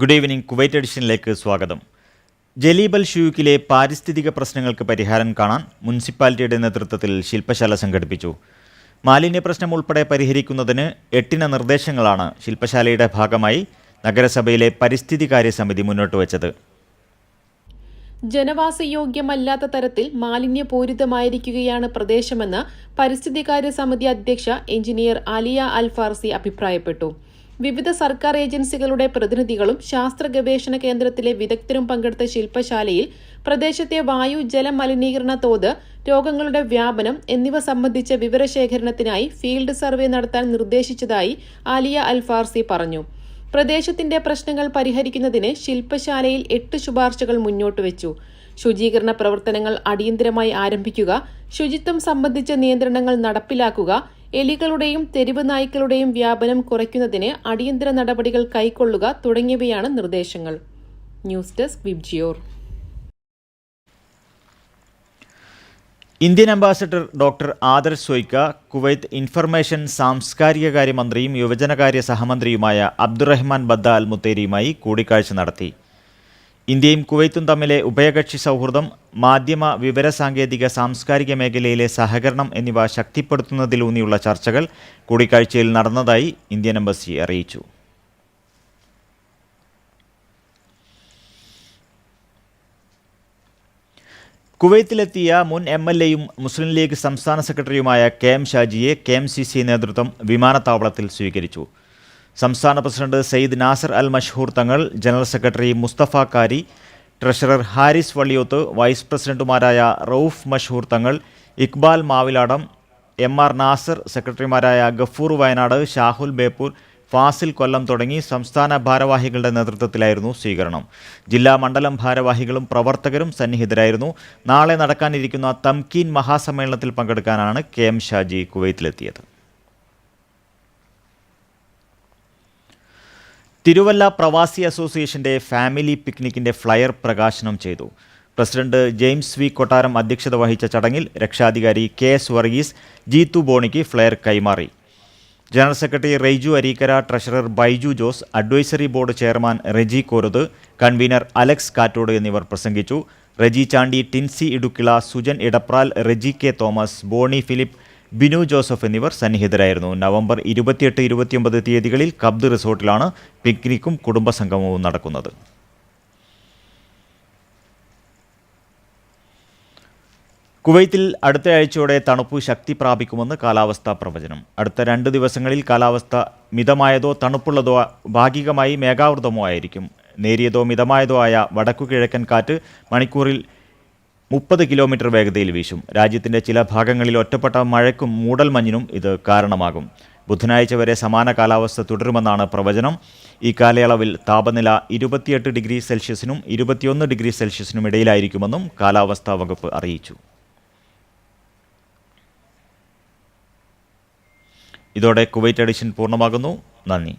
Good evening Kuwait എഡിഷനിലേക്ക് സ്വാഗതം. ജലീബൽ ഷൂക്കിലെ പാരിസ്ഥിതിക പ്രശ്നങ്ങൾക്ക് പരിഹാരം കാണാൻ മുനിസിപ്പാലിറ്റിയുടെ നേതൃത്വത്തിൽ ശില്പശാല സംഘടിപ്പിച്ചു. മാലിന്യ പ്രശ്നം ഉൾപ്പെടെ പരിഹരിക്കുന്നതിന് എട്ടിന നിർദ്ദേശങ്ങളാണ് ശില്പശാലയുടെ ഭാഗമായി നഗരസഭയിലെ പരിസ്ഥിതികാര്യ സമിതി മുന്നോട്ട് വച്ചത്. ജനവാസയോഗ്യമല്ലാത്ത തരത്തിൽ മാലിന്യപൂരിതമായിരിക്കുകയാണ് പ്രദേശമെന്ന് പരിസ്ഥിതി കാര്യ സമിതി അധ്യക്ഷ എഞ്ചിനീയർ ആലിയ അൽഫാർസി അഭിപ്രായപ്പെട്ടു. വിവിധ സർക്കാർ ഏജൻസികളുടെ പ്രതിനിധികളും ശാസ്ത്ര ഗവേഷണ കേന്ദ്രത്തിലെ വിദഗ്ധരും പങ്കെടുത്ത ശില്പശാലയിൽ പ്രദേശത്തെ വായു ജല മലിനീകരണ തോത് രോഗങ്ങളുടെ വ്യാപനം എന്നിവ സംബന്ധിച്ച വിവരശേഖരണത്തിനായി ഫീൽഡ് സർവേ നടത്താൻ നിർദ്ദേശിച്ചതായി ആലിയ അൽഫാർസി പറഞ്ഞു. പ്രദേശത്തിന്റെ പ്രശ്നങ്ങൾ പരിഹരിക്കുന്നതിന് ശില്പശാലയിൽ എട്ട് ശുപാർശകൾ മുന്നോട്ട് വെച്ചു. ശുചീകരണ പ്രവർത്തനങ്ങൾ അടിയന്തരമായി ആരംഭിക്കുക ശുചിത്വം സംബന്ധിച്ച നിയന്ത്രണങ്ങൾ നടപ്പിലാക്കുക എലികളുടെയും തെരുവ് നായ്ക്കളുടെയും വ്യാപനം കുറയ്ക്കുന്നതിന് അടിയന്തര നടപടികൾ കൈക്കൊള്ളുക തുടങ്ങിയവയാണ് നിർദ്ദേശങ്ങൾ. News desk Vibgyor Indian ambassador doctor Adarsh Swaika Kuwait information സാംസ്കാരിക കാര്യമന്ത്രിയും യുവജനകാര്യ സഹമന്ത്രിയുമായ അബ്ദുറഹ്മാൻ ബദ്ദ അൽ മുത്തേരിയുമായി കൂടിക്കാഴ്ച നടത്തി. ഇന്ത്യയും കുവൈത്തും തമ്മിലെ ഉഭയകക്ഷി സൗഹൃദം മാധ്യമ വിവര സാങ്കേതിക സാംസ്കാരിക മേഖലയിലെ സഹകരണം എന്നിവ ശക്തിപ്പെടുത്തുന്നതിലൂന്നിയുള്ള ചർച്ചകൾ കൂടിക്കാഴ്ചയിൽ നടന്നതായി ഇന്ത്യൻ എംബസി അറിയിച്ചു. കുവൈത്തിലെത്തിയ മുൻ എം എൽ എയും മുസ്ലിം ലീഗ് സംസ്ഥാന സെക്രട്ടറിയുമായ കെ എം ഷാജിയെ കെ എം സി സി നേതൃത്വം വിമാനത്താവളത്തിൽ സ്വീകരിച്ചു. സംസ്ഥാന president Sayed Nasar Al Mashhoor Thangal general secretary Mustafa Kari treasurer Haris Valliyoth vice പ്രസിഡന്റുമാരായ റൌഫ് മഷ്ഹൂർ തങ്ങൾ ഇക്ബാൽ മാവിലാടം എം ആർ നാസർ സെക്രട്ടറിമാരായ ഗഫൂർ വയനാട് ഷാഹുൽ ബേപ്പൂർ ഫാസിൽ കൊല്ലം തുടങ്ങി സംസ്ഥാന ഭാരവാഹികളുടെ നേതൃത്വത്തിലായിരുന്നു സ്വീകരണം. ജില്ലാ മണ്ഡലം ഭാരവാഹികളും പ്രവർത്തകരും സന്നിഹിതരായിരുന്നു. നാളെ നടക്കാനിരിക്കുന്ന തംകീൻ മഹാസമ്മേളനത്തിൽ പങ്കെടുക്കാനാണ് കെ എം ഷാജി കുവൈത്തിലെത്തിയത് തിരുവല്ല പ്രവാസി അസോസിയേഷന്റെ ഫാമിലി പിക്നിക്കിന്റെ ഫ്ലയർ പ്രകാശനം ചെയ്തു. പ്രസിഡന്റ് ജെയിംസ് വി കൊട്ടാരം അധ്യക്ഷത വഹിച്ച ചടങ്ങിൽ രക്ഷാധികാരി കെ എസ് വർഗീസ് ജീത്തു ബോണിക്ക് ഫ്ലയർ കൈമാറി. General secretary Reiju Areekkara treasurer Baiju Jose advisory board chairman Reji Koruth convener Alex Kattod എന്നിവർ പ്രസംഗിച്ചു. Reji Chandy Tincy Idukkila Sujan Edapral Reji K Thomas Boney Philip Binu Joseph എന്നിവർ സന്നിഹിതരായിരുന്നു. നവംബർ ഇരുപത്തിയെട്ട് ഇരുപത്തിയൊമ്പത് തീയതികളിൽ കബ്ദ് റിസോർട്ടിലാണ് പിക്നിക്കും കുടുംബസംഗമവും നടക്കുന്നത്. കുവൈത്തിൽ അടുത്ത ആഴ്ചയോടെ തണുപ്പ് ശക്തി പ്രാപിക്കുമെന്ന് കാലാവസ്ഥാ പ്രവചനം. അടുത്ത രണ്ട് ദിവസങ്ങളിൽ കാലാവസ്ഥ മിതമായതോ തണുപ്പുള്ളതോ ഭാഗികമായി മേഘാവൃതമോ ആയിരിക്കും. നേരിയതോ മിതമായതോ ആയ വടക്കു കിഴക്കൻ കാറ്റ് മണിക്കൂറിൽ മുപ്പത് കിലോമീറ്റർ വേഗതയിൽ വീശും. രാജ്യത്തിന്റെ ചില ഭാഗങ്ങളിൽ ഒറ്റപ്പെട്ട മഴയ്ക്കും മൂടൽമഞ്ഞിനും ഇത് കാരണമാകും. ബുധനാഴ്ച വരെ സമാന കാലാവസ്ഥ തുടരുമെന്നാണ് പ്രവചനം. ഈ കാലയളവിൽ താപനില ഇരുപത്തിയെട്ട് ഡിഗ്രി സെൽഷ്യസിനും ഇരുപത്തിയൊന്ന് ഡിഗ്രി സെൽഷ്യസിനും ഇടയിലായിരിക്കുമെന്നും കാലാവസ്ഥാ വകുപ്പ് അറിയിച്ചു. ഇതോടെ കുവൈറ്റ് എഡിഷൻ പൂർണമാകുന്നു. നന്ദി.